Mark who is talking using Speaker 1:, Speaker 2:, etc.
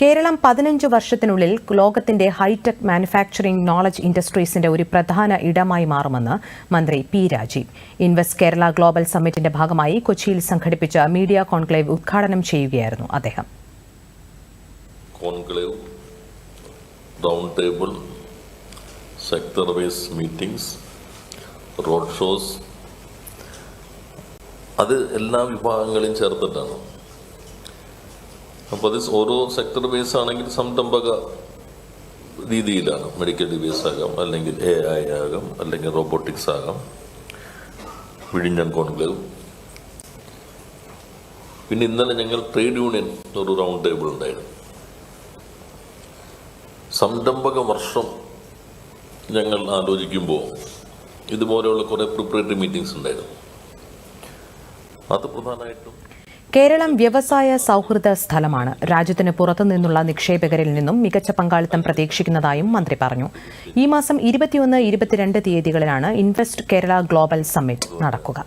Speaker 1: കേരളം പതിനഞ്ച് വർഷത്തിനുള്ളിൽ ലോകത്തിന്റെ ഹൈടെക് മാനുഫാക്ചറിംഗ് നോളജ് ഇൻഡസ്ട്രീസിന്റെ ഒരു പ്രധാന ഇടമായി മാറുമെന്ന് മന്ത്രി P Rajeev. Invest Kerala global സമ്മിറ്റിന്റെ ഭാഗമായി കൊച്ചിയിൽ സംഘടിപ്പിച്ച മീഡിയ കോൺക്ലേവ് ഉദ്ഘാടനം ചെയ്യുകയായിരുന്നു അദ്ദേഹം.
Speaker 2: Conclave round table sector wise meetings road shows അത് എല്ലാ വിഭാഗങ്ങളെയും ചേർത്തിട്ടാണ്. അപ്പോൾ അത് ഓരോ സെക്ടർ ബേസ് ആണെങ്കിൽ സംരംഭക രീതിയിലാണ്. മെഡിക്കൽ ഡിവൈസ് ആകാം അല്ലെങ്കിൽ എ ഐ ആകാം അല്ലെങ്കിൽ റോബോട്ടിക്സ് ആകാം. വിഴിഞ്ഞൻ കോൺക്ലേവ്. പിന്നെ ഇന്നലെ ഞങ്ങൾ ട്രേഡ് യൂണിയൻ ഒരു റൗണ്ട് ടേബിൾ ഉണ്ടായിരുന്നു. സംരംഭക വർഷം ഞങ്ങൾ ആലോചിക്കുമ്പോൾ ഇതുപോലെയുള്ള കുറേ പ്രിപ്പറേറ്ററി മീറ്റിംഗ്സ് ഉണ്ടായിരുന്നു. അത് പ്രധാനമായിട്ടും
Speaker 1: കേരളം വ്യവസായ സൗഹൃദ സ്ഥലമാണ്. രാജ്യത്തിന് പുറത്തു നിന്നുള്ള നിക്ഷേപകരിൽ നിന്നും മികച്ച പങ്കാളിത്തം പ്രതീക്ഷിക്കുന്നതായും മന്ത്രി പറഞ്ഞു. ഈ മാസം ഇരുപത്തിയൊന്ന് ഇരുപത്തിരണ്ട് തീയതികളിലാണ് ഇൻവെസ്റ്റ് കേരള ഗ്ലോബൽ സമ്മിറ്റ് നടക്കുക.